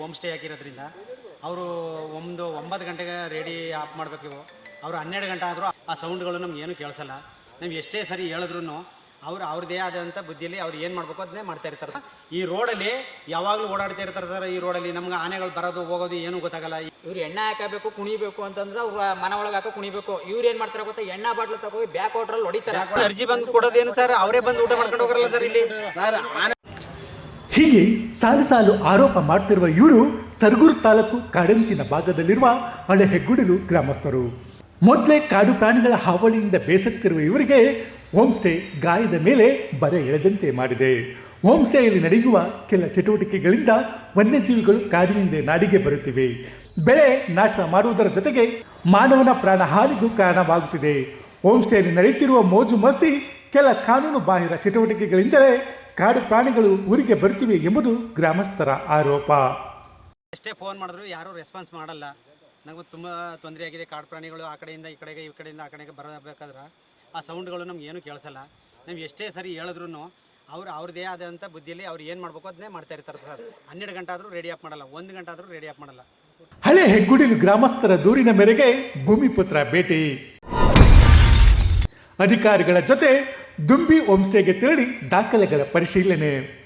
Home stay ಹಾಕಿರೋದ್ರಿಂದ ಅವರು ಒಂದು ಒಂಬತ್ತು ಗಂಟೆಗೆ ರೆಡಿ ಆಫ್ ಮಾಡಬೇಕು ಇವು. ಅವರು ಹನ್ನೆರಡು ಗಂಟೆ ಆದರೂ ಆ ಸೌಂಡ್ಗಳು ನಮ್ಗೆ ಏನು ಕೇಳಿಸಲ್ಲ. ನಮ್ಗೆ ಎಷ್ಟೇ ಸರಿ ಹೇಳಿದ್ರು ಅವ್ರು ಅವ್ರದ್ದೇ ಆದಂಥ ಬುದ್ಧಿಯಲ್ಲಿ ಅವ್ರು ಏನು ಮಾಡಬೇಕು ಅದನ್ನೇ ಮಾಡ್ತಾ ಇರ್ತಾರೆ. ಈ ರೋಡಲ್ಲಿ ಯಾವಾಗಲೂ ಓಡಾಡ್ತಾ ಇರ್ತಾರೆ ಸರ್ ಈ ರೋಡಲ್ಲಿ. ನಮ್ಗೆ ಆನೆಗಳು ಬರೋದು ಹೋಗೋದು ಏನೂ ಗೊತ್ತಾಗಲ್ಲ. ಇವ್ರು ಎಣ್ಣೆ ಹಾಕಬೇಕು ಕುಣಿಬೇಕು ಅಂತಂದ್ರೆ ಅವ್ರ ಮನ ಒಳಗೆ ಹಾಕೋ ಕುಣಿಬೇಕು. ಇವ್ರು ಏನು ಮಾಡ್ತಾರೆ ಗೊತ್ತಾ? ಎಣ್ಣೆ ಬಾಟ್ಲು ತಗೋಗಿ ಬ್ಯಾಕ್ ವಾಟ್ರಲ್ಲಿ ಹೊಡಿತಾರೆ. ಅರ್ಜಿ ಬಂದು ಕೊಡೋದೇನು ಸರ್? ಅವರೇ ಬಂದು ಊಟ ಮಾಡ್ಕೊಂಡು ಹೋಗಲ್ಲ ಸರ್ ಇಲ್ಲಿ. ಹೀಗೆ ಸಾಲು ಸಾಲು ಆರೋಪ ಮಾಡ್ತಿರುವ ಇವರು ಸರ್ಗೂರ್ ತಾಲೂಕು ಕಾಡಂಚಿನ ಭಾಗದಲ್ಲಿರುವ ಹಳೆ ಹೆಗ್ಗುಡಿಲು ಗ್ರಾಮಸ್ಥರು. ಮೊದಲೇ ಕಾಡು ಪ್ರಾಣಿಗಳ ಹಾವಳಿಯಿಂದ ಬೇಸತ್ತಿರುವ ಇವರಿಗೆ ಹೋಮ್ ಗಾಯದ ಮೇಲೆ ಬರೆ ಎಳೆದಂತೆ ಮಾಡಿದೆ. ಹೋಮ್ ಸ್ಟೇಯಲ್ಲಿ ನಡೆಯುವ ಕೆಲ ಚಟುವಟಿಕೆಗಳಿಂದ ವನ್ಯಜೀವಿಗಳು ಕಾಡಿನಿಂದ ನಾಡಿಗೆ ಬರುತ್ತಿವೆ. ಬೆಳೆ ನಾಶ ಮಾಡುವುದರ ಜೊತೆಗೆ ಮಾನವನ ಪ್ರಾಣ ಹಾನಿಗೂ ಕಾರಣವಾಗುತ್ತಿದೆ. ಹೋಮ್ ಸ್ಟೇಯಲ್ಲಿ ನಡೆಯುತ್ತಿರುವ ಮೋಜು ಮಸ್ತಿ, ಕೆಲ ಕಾನೂನು ಬಾಹಿರ ಚಟುವಟಿಕೆಗಳಿಂದಲೇ ಕಾಡು ಪ್ರಾಣಿಗಳು ಊರಿಗೆ ಬರ್ತಿವೆ ಎಂಬುದು ಗ್ರಾಮಸ್ಥರ ಆರೋಪ. ಎಷ್ಟೇ ಫೋನ್ ಮಾಡಿದ್ರು ಯಾರೂ ರೆಸ್ಪಾನ್ಸ್ ಮಾಡಲ್ಲ. ನಮಗೆ ತುಂಬ ತೊಂದರೆ ಆಗಿದೆ. ಕಾಡು ಪ್ರಾಣಿಗಳು ಆ ಕಡೆಯಿಂದ ಈ ಕಡೆಗೆ ಈ ಕಡೆಯಿಂದ ಆ ಕಡೆಗೆ ಬರಬೇಕಾದ್ರೆ ಆ ಸೌಂಡ್ಗಳು ನಮ್ಗೆ ಏನು ಕೇಳಿಸಲ್ಲ. ನಾವು ಎಷ್ಟೇ ಸರಿ ಹೇಳಿದ್ರು ಅವ್ರು ಅವ್ರದ್ದೇ ಆದಂಥ ಬುದ್ಧಿಯಲ್ಲಿ ಅವ್ರು ಏನು ಮಾಡಬೇಕು ಅದನ್ನೇ ಮಾಡ್ತಾ ಇರ್ತಾರೆ ಸರ್. ಹನ್ನೆರಡು ಗಂಟೆ ಆದರೂ ರೆಡಿ ಆಫ್ ಮಾಡಲ್ಲ. ಒಂದು ಗಂಟೆ ಆದರೂ ರೆಡಿ ಆಫ್ ಮಾಡಲ್ಲ. ಹಳೆ ಹೆಗ್ಗುಡಿಲು ಗ್ರಾಮಸ್ಥರ ದೂರಿನ ಮೇರೆಗೆ ಭೂಮಿಪುತ್ರ ಭೇಟಿ. ಅಧಿಕಾರಿಗಳ ಜೊತೆ ದುಂಬಿ ಹೋಮ್ಸ್ಟೇಗೆ ತೆರಳಿ ದಾಖಲೆಗಳ ಪರಿಶೀಲನೆ.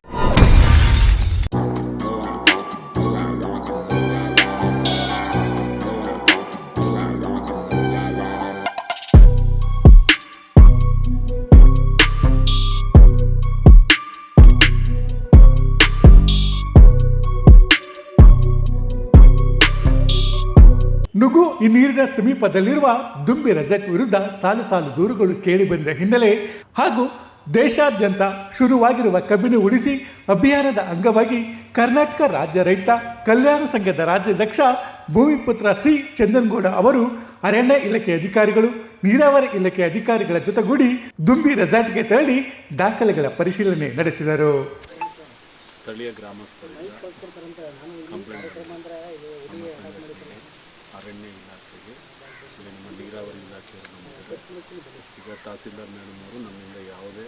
ಈ ನೀರಿನ ಸಮೀಪದಲ್ಲಿರುವ ದುಂಬಿ ರೆಸಾರ್ಟ್ ವಿರುದ್ಧ ಸಾಲು ಸಾಲು ದೂರುಗಳು ಕೇಳಿಬಂದ ಹಿನ್ನೆಲೆ ಹಾಗೂ ದೇಶಾದ್ಯಂತ ಶುರುವಾಗಿರುವ ಕಬ್ಬಿನ ಉಳಿಸಿ ಅಭಿಯಾನದ ಅಂಗವಾಗಿ ಕರ್ನಾಟಕ ರಾಜ್ಯ ರೈತ ಕಲ್ಯಾಣ ಸಂಘದ ರಾಜ್ಯಾಧ್ಯಕ್ಷ ಭೂಮಿಪುತ್ರ ಸಿ ಚಂದನ್ಗೌಡ ಅವರು ಅರಣ್ಯ ಇಲಾಖೆ ಅಧಿಕಾರಿಗಳು, ನೀರಾವರಿ ಇಲಾಖೆ ಅಧಿಕಾರಿಗಳ ಜೊತೆಗೂಡಿ ದುಂಬಿ ರೆಸಾರ್ಟ್ಗೆ ತೆರಳಿ ದಾಖಲೆಗಳ ಪರಿಶೀಲನೆ ನಡೆಸಿದರು. ಸ್ಥಳೀಯ ಗ್ರಾಮಸ್ಥರಿಂದ ಅರಣ್ಯ ಇಲಾಖೆಗೆ ಇಲ್ಲಿ ನಮ್ಮ ನೀರಾವರಿ ಇಲಾಖೆಯವರು ನಮಗೆ ಈಗ ತಹಸೀಲ್ದಾರ್ ಮೇಡಮ್ ಅವರು ನಮ್ಮಿಂದ ಯಾವುದೇ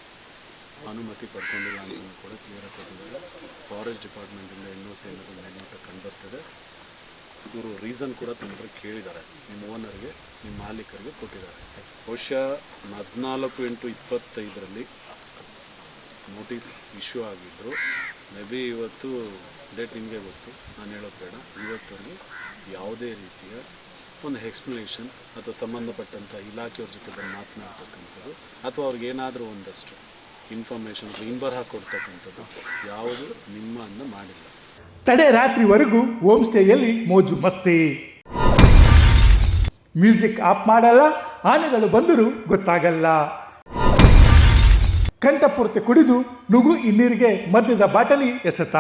ಅನುಮತಿ ಪಡ್ಕೊಂಡಿಲ್ಲ ಅಂತ ಕೂಡ ಕ್ಲಿಯರ್ ಕೊಟ್ಟಿದ್ದಾರೆ. ಫಾರೆಸ್ಟ್ ಡಿಪಾರ್ಟ್ಮೆಂಟಿಂದ ಎನ್ ಒ ಸಿ ಅನ್ನೋದು ಮೇಲ್ನೋಟ ಕಂಡುಬರ್ತದೆ. ಇವರು ರೀಸನ್ ಕೂಡ ತುಂಬ ಕೇಳಿದ್ದಾರೆ. ನಿಮ್ಮ ಓನರ್ಗೆ ನಿಮ್ಮ ಮಾಲೀಕರಿಗೆ ಕೊಟ್ಟಿದ್ದಾರೆ. ಬಹುಶಃ ಹದಿನಾಲ್ಕು ಎಂಟು ಇಪ್ಪತ್ತೈದರಲ್ಲಿ ನೋಟಿಸ್ ಇಶ್ಯೂ ಆಗಿದ್ದರು ಮೇ ಬಿ ಇವತ್ತು ಡೇಟ್ ನಿಮಗೆ ಗೊತ್ತು. ನಾನು ಹೇಳೋದು ಬೇಡ. ಇವತ್ತವರೆಗೆ ಯಾವುದೇ ರೀತಿಯ ಒಂದು ಎಕ್ಸ್ಪ್ಲನೇಷನ್ ಅಥವಾ ಸಂಬಂಧಪಟ್ಟಂಥ ಇಲಾಖೆಯವ್ರ ಜೊತೆ ಬಂದು ಮಾತನಾಡ್ತಕ್ಕಂಥದ್ದು ಅಥವಾ ಅವ್ರಿಗೆ ಏನಾದರೂ ಒಂದಷ್ಟು ಇನ್ಫಾರ್ಮೇಷನ್ ಇಂಬರ್ ಕೊಡ್ತಕ್ಕಂಥದ್ದು ಯಾವುದು ನಿಮ್ಮನ್ನು ಮಾಡಿಲ್ಲ. ತಡೆ ರಾತ್ರಿವರೆಗೂ ಹೋಮ್ ಸ್ಟೇಯಲ್ಲಿ ಮೋಜು ಮಸ್ತಿ. ಮ್ಯೂಸಿಕ್ ಆಪ್ ಮಾಡಲ್ಲ, ಆನೆಗಳು ಬಂದರೂ ಗೊತ್ತಾಗಲ್ಲ. ಕಂಠಪೂರ್ತಿ ಕುಡಿದು ನುಗು ಇನ್ನೀರಿಗೆ ಮದ್ಯದ ಬಾಟಲಿ ಎಸೆತ.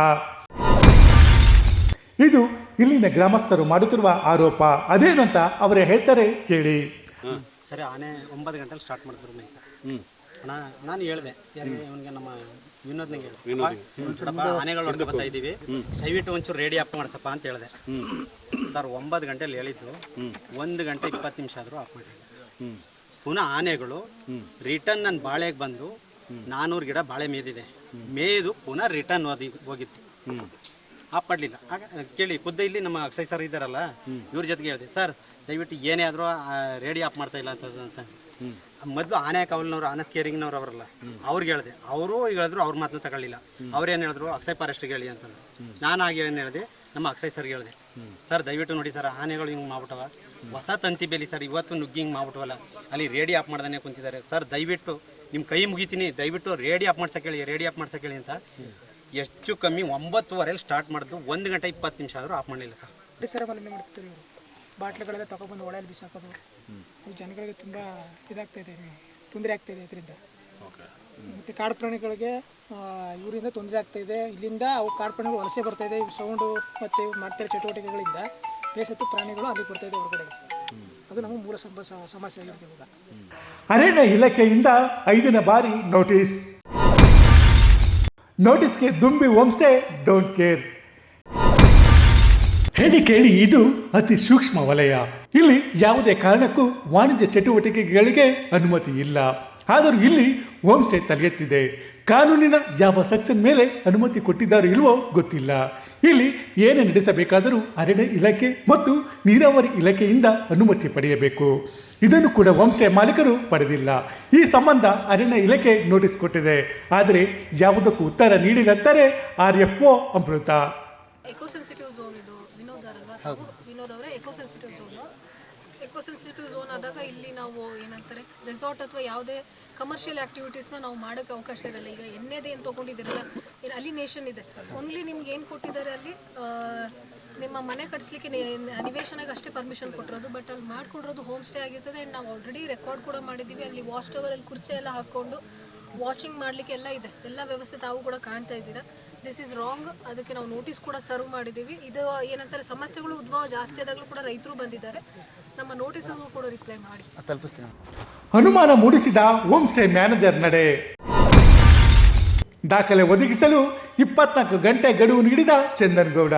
ಇದು ಇಲ್ಲಿನ ಗ್ರಾಮಸ್ಥರು ಮಾಡುತ್ತಿರುವ ಆರೋಪ. ಅದೇನು ಅಂತ ಅವರೇ ಹೇಳ್ತಾರೆ ಕೇಳಿ. ಸರಿ ಆನೆ ಒಂಬತ್ತು ಗಂಟೆಲಿ ಸ್ಟಾರ್ಟ್ ಮಾಡಿದ್ರು ಹ್ಞೂ ಅಣ್ಣ ನಾನು ಹೇಳಿದೆ. ಯಾರಿಗೆ ಇವನಿಗೆ ನಮ್ಮ ವಿನೋದ್ನಿಗೆ ಹೇಳಿದೆ. ಆನೆಗಳು ಹೊಡೆದು ಬರ್ತಾ ಇದ್ದೀವಿ ದಯವಿಟ್ಟು ಒಂಚೂರು ರೆಡಿ ಆಫ್ ಮಾಡ್ಸಪ್ಪ ಅಂತ ಹೇಳಿದೆ. ಸರ್ ಒಂಬತ್ತು ಗಂಟೆಲಿ ಹೇಳಿದ್ದು. ಒಂದು ಗಂಟೆ ಇಪ್ಪತ್ತು ನಿಮಿಷ ಆದರೂ ಆಫ್ ಹ್ಞೂ ಪುನಃ ಆನೆಗಳು ರಿಟರ್ನ್ ನನ್ನ ಬಾಳೆಗೆ ಬಂದು ನಾನ್ನೂರು ಗಿಡ ಬಾಳೆ ಮೇದಿದೆ. ಮೇದು ಪುನಃ ರಿಟರ್ನ್ ಓದಿ ಹೋಗಿತ್ತು. ಹ್ಞೂ ಆಫ್ ಮಾಡಲಿಲ್ಲ. ಕೇಳಿ, ಖುದ್ದ ಇಲ್ಲಿ ನಮ್ಮ ಅಕ್ಷಯ್ ಸರ್ ಇದ್ದಾರಲ್ಲ, ಇವ್ರ ಜೊತೆಗೆ ಹೇಳಿದೆ ಸರ್ ದಯವಿಟ್ಟು ಏನೇ ಆದರೂ ರೇಡಿ ಆಫ್ ಮಾಡ್ತಾ ಇಲ್ಲ ಅಂತ ಅಂತ. ಮೊದಲು ಆನೆ ಕಾವಲ್ನವ್ರು, ಆನೆ ಸ್ಕೇರಿಂಗ್ನವ್ರು ಅವರಲ್ಲ, ಅವ್ರಿಗೆ ಹೇಳಿದೆ. ಅವರು ಹೇಳಿದ್ರು ಅವ್ರ ಮಾತನ್ನ ತಗೊಳ್ಳಿಲ್ಲ. ಅವ್ರೇನು ಹೇಳಿದ್ರು? ಅಕ್ಷಯ್ ಫಾರೆಸ್ಟ್ಗೆ ಹೇಳಿ ಅಂತ ನಾನು ಆಗಿ ಏನು ಹೇಳಿದೆ? ನಮ್ಮ ಅಕ್ಷಯ್ ಸರ್ಗೆ ಹೇಳಿದೆ. ಸರ್ ದಯವಿಟ್ಟು ನೋಡಿ ಸರ್ ಆನೆಗಳು ಹಿಂಗೆ ಮಾಡ್ಬಿಟ್ಟವ. ಹೊಸ ತಂತಿ ಬೇಲಿ ಸರ್ ಇವತ್ತು ನುಗ್ಗಿ ಹಿಂಗೆ ಮಾಡ್ಬಿಟ್ಟವಲ್ಲ. ಅಲ್ಲಿ ರೇಡಿ ಆಫ್ ಮಾಡ್ದಾನೆ ಕುಂತಿದ್ದಾರೆ. ಸರ್, ದಯವಿಟ್ಟು ನಿಮ್ಮ ಕೈ ಮುಗಿತೀನಿ. ದಯವಿಟ್ಟು ರೇಡಿ ಆಫ್ ಮಾಡ್ಸಕ್ಕೆ ಹೇಳಿ ರೇಡಿ ಆಫ್ ಮಾಡ್ಸಕ್ಕೆ ಹೇಳಿ ಅಂತ. ಹೆಚ್ಚು ಕಮ್ಮಿ ಒಂಬತ್ತುವರೆಯಲ್ಲಿ ಸ್ಟಾರ್ಟ್ ಮಾಡಿದ್ದು. ಒಂದು ಗಂಟೆ ಇಪ್ಪತ್ತು ನಿಮಿಷ ಆದರೂ ಆಫ್ ಮಾಡಲಿಲ್ಲ ಸರ್. ಪರಿಸರ ಮಾಲಿನ್ಯ ಮಾಡ್ತಿದ್ದಾರೆ ಇವರು ಬಾಟ್ಲುಗಳೆಲ್ಲ ತಗೊಬಂದು ಒಳೆಯಲ್ಲಿ ಬಿಸಾಕೋದು. ಜನಗಳಿಗೆ ತುಂಬ ಇದಾಗ್ತಾ ಇದೆ ತೊಂದರೆ ಆಗ್ತಾ ಇದೆ ಇದರಿಂದ. ಓಕೆ. ಮತ್ತು ಕಾಡು ಪ್ರಾಣಿಗಳಿಗೆ ಆ, ಇವರಿಂದ ತೊಂದರೆ ಆಗ್ತಾ ಇದೆ. ಇಲ್ಲಿಂದ ಅವು ಕಾಡು ಪ್ರಾಣಿಗಳು ವಲಸೆ ಬರ್ತಾ ಇದೆ. ಸೌಂಡು ಮತ್ತು ಇವ್ರು ಮಾಡ್ತಿರೋ ಚಟುವಟಿಕೆಗಳಿಂದ. ಬೇಸತ್ತು ಪ್ರಾಣಿಗಳು ಅಲ್ಲಿ ಬರ್ತಾ ಇದೆ ಹೊರಗಡೆ. ಅದು ನಮ್ಮ ಮೂಲ ಸಮಸ್ಯೆ ಆಗಿರ್ತೀವಿ ಅರಣ್ಯ ಇಲಾಖೆಯಿಂದ ಐದನೇ ಬಾರಿ ನೋಟಿಸ್ ನೋಟಿಸ್ಗೆ ದುಂಬಿ ಹೋಮ್ಸ್ಟೇ ಡೋಂಟ್ ಕೇರ್ ಹೇಳಿ ಕೇಳಿ, ಇದು ಅತಿ ಸೂಕ್ಷ್ಮ ವಲಯ. ಇಲ್ಲಿ ಯಾವುದೇ ಕಾರಣಕ್ಕೂ ವಾಣಿಜ್ಯ ಚಟುವಟಿಕೆಗಳಿಗೆ ಅನುಮತಿ ಇಲ್ಲ. ಆದರೂ ಇಲ್ಲಿ ಹೋಮ್ ಸ್ಟೇ ತಲೆ ಎತ್ತಿದೆ ಕಾನೂನಿನ ಯಾವ ಸೆಕ್ಷನ್ ಮೇಲೆ ಅನುಮತಿ ಕೊಟ್ಟಿದ್ದಾರೋ ಇಲ್ವೋ ಗೊತ್ತಿಲ್ಲ. ಇಲ್ಲಿ ಏನೇ ನಡೆಸಬೇಕಾದರೂ ಅರಣ್ಯ ಇಲಾಖೆ ಮತ್ತು ನೀರಾವರಿ ಇಲಾಖೆಯಿಂದ ಅನುಮತಿ ಪಡೆಯಬೇಕು. ಇದನ್ನು ಕೂಡ ಹೋಮ್ ಸ್ಟೇ ಮಾಲೀಕರು ಪಡೆದಿಲ್ಲ. ಈ ಸಂಬಂಧ ಅರಣ್ಯ ಇಲಾಖೆ ನೋಟಿಸ್ ಕೊಟ್ಟಿದೆ. ಆದರೆ ಯಾವುದಕ್ಕೂ ಉತ್ತರ ನೀಡಿದಂತಾರೆ R F O Amrita. Eco sensitive zone ಇದು. ವಿನೋದ್ ಅಲ್ವಾ ವಿನೋದ್ ಅವರೇ eco sensitive zone eco sensitive zone ಆದಾಗ ಇಲ್ಲಿ ನಾವು ಏನಂತಾರೆ ರೆಸಾರ್ಟ್ ಅಥವಾ ಯಾವುದೇ ಕಮರ್ಷಿಯಲ್ ಆಕ್ಟಿವಿಟೀಸ್ನ ನಾವು ಮಾಡೋಕ್ಕೆ ಅವಕಾಶ ಇರಲ್ಲ. ಈಗ ಎಣ್ಣೆದೇ ಏನು ತೊಗೊಂಡಿದ್ದೀರಲ್ಲ, ಇಲ್ಲಿ ಅಲಿನೇಷನ್ ಇದೆ. ಓನ್ಲಿ ನಿಮ್ಗೆ ಏನು ಕೊಟ್ಟಿದ್ದಾರೆ ಅಲ್ಲಿ ನಿಮ್ಮ ಮನೆ ಕಟ್ಸ್ಲಿಕ್ಕೆ ನಿವೇಶನಕ್ಕೆ ಅಷ್ಟೇ ಪರ್ಮಿಷನ್ ಕೊಟ್ಟಿರೋದು. ಬಟ್ ಅಲ್ಲಿ ಮಾಡ್ಕೊಂಡಿರೋದು ಹೋಮ್ ಸ್ಟೇ ಆಗಿರ್ತದೆ. ಆ್ಯಂಡ್ ನಾವು ಆಲ್ರೆಡಿ ರೆಕಾರ್ಡ್ ಕೂಡ ಮಾಡಿದ್ದೀವಿ. ಅಲ್ಲಿ ವಾಚ್ ಟವರಲ್ಲಿ ಕುರ್ಚಿ ಎಲ್ಲ ಹಾಕ್ಕೊಂಡು ವಾಚಿಂಗ್ ಮಾಡಲಿಕ್ಕೆ ಎಲ್ಲ ಇದೆ. ಎಲ್ಲ ವ್ಯವಸ್ಥೆ ತಾವು ಕೂಡ ಕಾಣ್ತಾ ಇದ್ದೀರಾ. ದಿಸ್ ಇಸ್ ರಾಂಗ್ ಅದಕ್ಕೆ ನಾವು ನೋಟಿಸ್ ಕೂಡ ಸರ್ವ್ ಮಾಡಿದ್ದೀವಿ. ಇದು ಏನಂತಾರೆ ಸಮಸ್ಯೆಗಳು ಉದ್ಭವ ಜಾಸ್ತಿ ಆದಾಗಲೂ ಕೂಡ ರೈತರು ಬಂದಿದ್ದಾರೆ. ನಮ್ಮ ನೋಟಿಸ್ಗೂ ಕೂಡ ರಿಪ್ಲೈ ಮಾಡಿ. ಅನುಮಾನ ಮೂಡಿಸಿದ ಹೋಮ್ ಸ್ಟೇ ಮ್ಯಾನೇಜರ್ ನಡೆ. ದಾಖಲೆ ಒದಗಿಸಲು ಇಪ್ಪತ್ನಾಲ್ಕು ಗಂಟೆ ಗಡುವು ನೀಡಿದ ಚಂದನ್ ಗೌಡ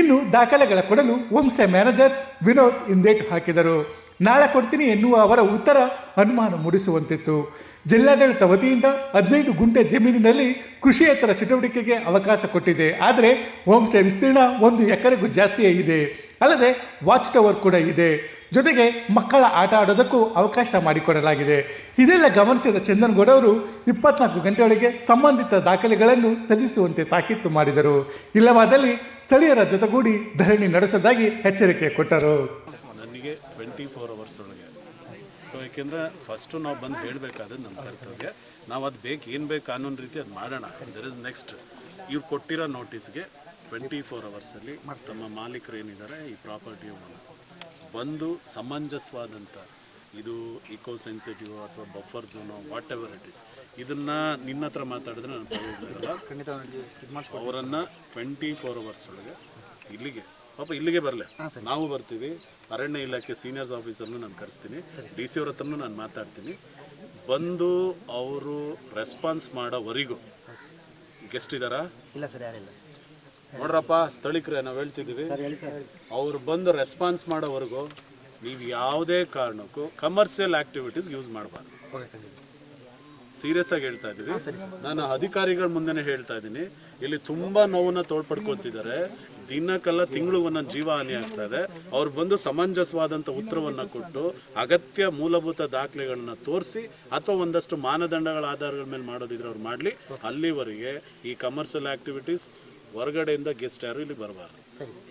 ಇನ್ನು ದಾಖಲೆಗಳ ಕೊಡಲು ಹೋಮ್ ಸ್ಟೇ ಮ್ಯಾನೇಜರ್ ವಿನೋದ್ ಹಿಂದೇಟು ಹಾಕಿದರು. ನಾಳೆ ಕೊಡ್ತೀನಿ ಎನ್ನುವ ಅವರ ಉತ್ತರ ಅನುಮಾನ ಮೂಡಿಸುವಂತಿತ್ತು. ಜಿಲ್ಲಾಡಳಿತ ವತಿಯಿಂದ ಹದಿನೈದು ಗುಂಟೆ ಜಮೀನಿನಲ್ಲಿ ಕೃಷಿಯೇತರ ಚಟುವಟಿಕೆಗೆ ಅವಕಾಶ ಕೊಟ್ಟಿದೆ. ಆದರೆ ಹೋಮ್ ಸ್ಟೇ ವಿಸ್ತೀರ್ಣ ಒಂದು ಎಕರೆಗೂ ಜಾಸ್ತಿಯೇ ಇದೆ. ಅಲ್ಲದೆ ವಾಚ್ ಟವರ್ ಕೂಡ ಇದೆ. ಜೊತೆಗೆ ಮಕ್ಕಳ ಆಟ ಆಡೋದಕ್ಕೂ ಅವಕಾಶ ಮಾಡಿಕೊಡಲಾಗಿದೆ. ಇದೆಲ್ಲ ಗಮನಿಸಿದ ಚಂದನ್ಗೌಡ ಅವರು ಇಪ್ಪತ್ನಾಲ್ಕು ಗಂಟೆಯೊಳಗೆ ಸಂಬಂಧಿತ ದಾಖಲೆಗಳನ್ನು ಸಲ್ಲಿಸುವಂತೆ ತಾಕೀತು ಮಾಡಿದರು. ಇಲ್ಲವಾದಲ್ಲಿ ಸ್ಥಳೀಯರ ಜೊತೆಗೂಡಿ ಧರಣಿ ನಡೆಸದಾಗಿ ಎಚ್ಚರಿಕೆ ಕೊಟ್ಟರು. ನನಗೆ ಟ್ವೆಂಟಿ ಫೋರ್ ಒಳಗೆ ಫಸ್ಟು ನಾವು ಬಂದು ಹೇಳಬೇಕಾದ್ರೆ ನಮ್ಮ ಕರ್ತವ್ಯ. ನಾವು ಅದು ಬೇಕು ಏನು ಬೇಕು ಕಾನೂನು ರೀತಿ ಅದು ಮಾಡೋಣ. ದರ್ ಇಸ್ ನೆಕ್ಸ್ಟ್ ಇವ್ರು ಕೊಟ್ಟಿರೋ ನೋಟಿಸ್ಗೆ ಟ್ವೆಂಟಿ ಫೋರ್ ಅವರ್ಸಲ್ಲಿ ತಮ್ಮ ಮಾಲೀಕರು ಏನಿದ್ದಾರೆ ಈ ಪ್ರಾಪರ್ಟಿ ಬಂದು ಸಮಂಜಸವಾದಂಥ ಇದು ಇಕೋ ಸೆನ್ಸಿಟಿವ್ ಅಥವಾ buffer zone whatever it is ಇದನ್ನು ನಿನ್ನ ಹತ್ರ ಮಾತಾಡಿದ್ರೆ ನಾನು ಪ್ರಯೋಜನ ಅವರನ್ನು ಟ್ವೆಂಟಿ ಫೋರ್ ಅವರ್ಸ್ ಒಳಗೆ ಇಲ್ಲಿಗೆ ಪಾಪ ಇಲ್ಲಿಗೆ ಬರಲಿ. ನಾವು ಬರ್ತೀವಿ. ಅರಣ್ಯ ಇಲಾಖೆ ಸೀನಿಯರ್ಸ್ ಆಫೀಸರ್ನು ನಾನು ಕರೆಸ್ತೀನಿ. ಡಿ ಸಿ ಅವ್ರ ಹತ್ರನೂ ನಾನು ಮಾತಾಡ್ತೀನಿ. ಬಂದು ಅವರು ರೆಸ್ಪಾನ್ಸ್ ಮಾಡೋವರೆಗೂ ಗೆಸ್ಟ್ ಇದ್ದಾರಾ? ಇಲ್ಲ ಸರ್ ಯಾರಿಲ್ಲ ನೋಡ್ರಪ್ಪ ಸ್ಥಳೀಕರೇ ನಾವು ಹೇಳ್ತಿದ್ದೀವಿ. ಅವ್ರು ಬಂದು ರೆಸ್ಪಾನ್ಸ್ ಮಾಡೋವರೆಗೂ ನೀವು ಯಾವುದೇ ಕಾರಣಕ್ಕೂ ಕಮರ್ಷಿಯಲ್ ಆಕ್ಟಿವಿಟೀಸ್ ಯೂಸ್ ಮಾಡಬಾರ್ದು. ಸೀರಿಯಸ್ ಆಗಿ ಹೇಳ್ತಾ ಇದ್ದೀವಿ. ನಾನು ಅಧಿಕಾರಿಗಳ ಮುಂದೆನೇ ಹೇಳ್ತಾ ಇದ್ದೀನಿ. ಇಲ್ಲಿ ತುಂಬಾ ನೋವನ್ನ ತೋಳ್ಪಡ್ಕೊತಿದ್ದಾರೆ. ದಿನಕ್ಕೆಲ್ಲ ತಿಂಗಳು ಒಂದೊಂದು ಜೀವ ಹಾನಿ ಆಗ್ತಾ ಇದೆ ಅವ್ರು ಬಂದು ಸಮಂಜಸವಾದಂಥ ಉತ್ತರವನ್ನು ಕೊಟ್ಟು ಅಗತ್ಯ ಮೂಲಭೂತ ದಾಖಲೆಗಳನ್ನ ತೋರಿಸಿ ಅಥವಾ ಒಂದಷ್ಟು ಮಾನದಂಡಗಳ ಆಧಾರಗಳ ಮೇಲೆ ಮಾಡೋದಿದ್ರೆ ಅವ್ರು ಮಾಡಲಿ. ಅಲ್ಲಿವರೆಗೆ ಈ ಕಮರ್ಷಿಯಲ್ ಆಕ್ಟಿವಿಟೀಸ್ ಹೊರಗಡೆಯಿಂದ ಗೆಸ್ಟ್ ಯಾರು ಇಲ್ಲಿ ಬರಬಾರ್ದು.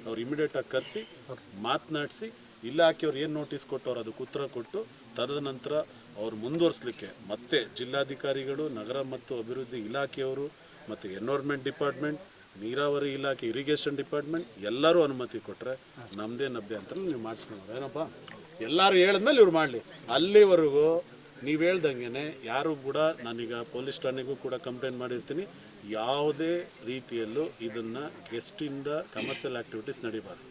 ಅವ್ರು ಇಮಿಡಿಯೇಟ್ ಆಗಿ ಕರೆಸಿ ಮಾತನಾಡಿಸಿ ಇಲಾಖೆಯವ್ರು ಏನು ನೋಟಿಸ್ ಕೊಟ್ಟವ್ರು ಅದಕ್ಕೆ ಉತ್ತರ ಕೊಟ್ಟು ತದನಂತರ ಅವ್ರು ಮುಂದುವರಿಸಲಿಕ್ಕೆ ಮತ್ತೆ ಜಿಲ್ಲಾಧಿಕಾರಿಗಳು ನಗರ ಮತ್ತು ಅಭಿವೃದ್ಧಿ ಇಲಾಖೆಯವರು ಮತ್ತು ಎನ್ವೈರ್ಮೆಂಟ್ ಡಿಪಾರ್ಟ್ಮೆಂಟ್ ನೀರಾವರಿ ಇಲಾಖೆ ಇರಿಗೇಷನ್ ಡಿಪಾರ್ಟ್ಮೆಂಟ್ ಎಲ್ಲರೂ ಅನುಮತಿ ಕೊಟ್ಟರೆ ಲಭ್ಯ ಅಂತ ನೀವು ಮಾಡಿಸ್ಕೊಂಡು ಏನಪ್ಪ? ಎಲ್ಲರೂ ಹೇಳಿದ್ಮೇಲೆ ಇವ್ರು ಮಾಡಲಿ. ಅಲ್ಲಿವರೆಗೂ ನೀವು ಹೇಳ್ದಂಗೆ ಯಾರು ಕೂಡ ನಾನೀಗ ಪೊಲೀಸ್ ಠಾಣೆಗೂ ಕೂಡ ಕಂಪ್ಲೇಂಟ್ ಮಾಡಿರ್ತೀನಿ. ಯಾವುದೇ ರೀತಿಯಲ್ಲೂ ಇದನ್ನು ಗೆಸ್ಟಿಂದ ಕಮರ್ಷಿಯಲ್ ಆ್ಯಕ್ಟಿವಿಟೀಸ್ ನಡೀಬಾರ್ದು.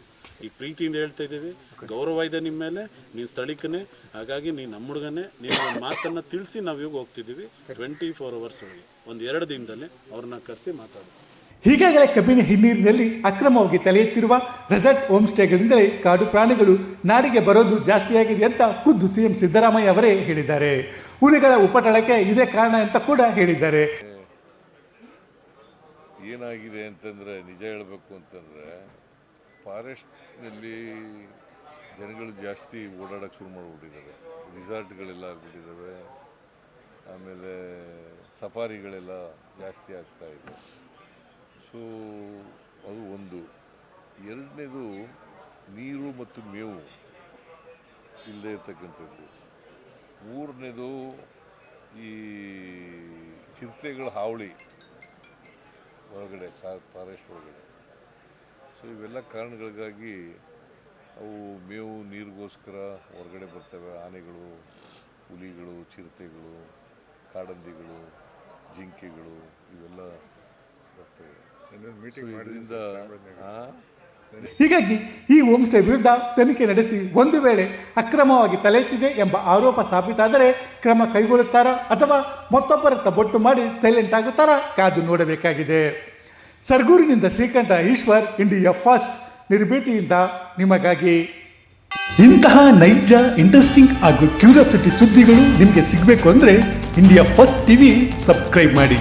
ಈ ಪ್ರೀತಿಯಿಂದ ಹೇಳ್ತಾ ಇದ್ದೀವಿ. ಗೌರವ ಇದೆ ನಿಮ್ಮ ಮೇಲೆ, ನೀನು ಸ್ಥಳೀಕನೇ. ಹಾಗಾಗಿ ನೀನು ನಮ್ಮ ಹುಡುಗನೇ. ನೀನು ಮಾತನ್ನು ತಿಳಿಸಿ ನಾವು ಇವಾಗ ಹೋಗ್ತಿದ್ದೀವಿ. ಟ್ವೆಂಟಿ ಫೋರ್ ಅವರ್ಸ್ ಒಳಗೆ. ಒಂದು ಎರಡು ದಿನದಲ್ಲಿ ಅವ್ರನ್ನ ಕರೆಸಿ ಮಾತಾಡೋದು ಈಗಾಗಲೇ ಕಬ್ಬಿನ ಹಿನ್ನೀರಿನಲ್ಲಿ ಅಕ್ರಮವಾಗಿ ತಲೆ ಎತ್ತಿರುವ ರೆಸಾರ್ಟ್ ಹೋಮ್ ಸ್ಟೇಗಳಿಂದಲೇ ಕಾಡು ಪ್ರಾಣಿಗಳು ನಾಡಿಗೆ ಬರೋದು ಜಾಸ್ತಿಯಾಗಿದೆ ಅಂತ ಖುದ್ದು ಸಿಎಂ ಸಿದ್ದರಾಮಯ್ಯ ಅವರೇ ಹೇಳಿದ್ದಾರೆ. ಹುಲಿಗಳ ಉಪಟಳಕ್ಕೆ ಇದೇ ಕಾರಣ ಅಂತ ಕೂಡ ಹೇಳಿದ್ದಾರೆ. ಏನಾಗಿದೆ ಅಂತಂದ್ರೆ, ನಿಜ ಹೇಳಬೇಕು ಅಂತಂದರೆ, ಫಾರೆಸ್ಟ್ನಲ್ಲಿ ಜನಗಳು ಜಾಸ್ತಿ ಓಡಾಡೋಕ್ಕೆ ಶುರು ಮಾಡಿಬಿಟ್ಟಿದ್ದಾರೆ ರಿಸಾರ್ಟ್ಗಳೆಲ್ಲ ಆಗ್ಬಿಟ್ಟಿದ್ದಾವೆ ಆಮೇಲೆ ಸಫಾರಿಗಳೆಲ್ಲ ಜಾಸ್ತಿ ಆಗ್ತಾ ಇದೆ. ಸೊ, ಅದು ಒಂದು. ಎರಡನೇದು, ನೀರು ಮತ್ತು ಮೇವು ಇಲ್ಲದೆ ಇರ್ತಕ್ಕಂಥದ್ದು. ಮೂರನೇದು, ಈ ಚಿರತೆಗಳ ಹಾವಳಿ ಹೊರಗಡೆ ಕಾ ಫಾರೆಸ್ಟ್ ಒಳಗಡೆ. ಸೊ, ಇವೆಲ್ಲ ಕಾರಣಗಳಿಗಾಗಿ ಅವು ಮೇವು, ನೀರಿಗೋಸ್ಕರ ಹೊರಗಡೆ ಬರ್ತವೆ. ಆನೆಗಳು, ಹುಲಿಗಳು, ಚಿರತೆಗಳು, ಕಾಡಂದಿಗಳು, ಜಿಂಕೆಗಳು, ಇವೆಲ್ಲ ಬರ್ತವೆ? ಹೀಗಾಗಿ ಈ ಹೋಮ್ ಸ್ಟೇ ವಿರುದ್ಧ ತನಿಖೆ ನಡೆಸಿ ಒಂದು ವೇಳೆ ಅಕ್ರಮವಾಗಿ ತಲೆ ಎತ್ತಿದೆ ಎಂಬ ಆರೋಪ ಸಾಬೀತಾದರೆ ಕ್ರಮ ಕೈಗೊಳ್ಳುತ್ತಾರಾ ಅಥವಾ ಮತ್ತೊಬ್ಬರತ್ತ ಬೊಟ್ಟು ಮಾಡಿ ಸೈಲೆಂಟ್ ಆಗುತ್ತಾರಾ ಕಾದು ನೋಡಬೇಕಾಗಿದೆ. ಸರ್ಗೂರಿನಿಂದ ಶ್ರೀಕಂಠ ಈಶ್ವರ್ ಇಂಡಿಯಾ ಫಸ್ಟ್ ನಿರ್ಭೀತಿಯಿಂದ ನಿಮಗಾಗಿ. ಇಂತಹ ನೈಜ ಇಂಟ್ರೆಸ್ಟಿಂಗ್ ಹಾಗೂ ಕ್ಯೂರಿಯಾಸಿಟಿ ಸುದ್ದಿಗಳು ನಿಮಗೆ ಸಿಗಬೇಕು ಅಂದರೆ ಇಂಡಿಯಾ ಫಸ್ಟ್ ಟಿವಿ ಸಬ್ಸ್ಕ್ರೈಬ್ ಮಾಡಿ.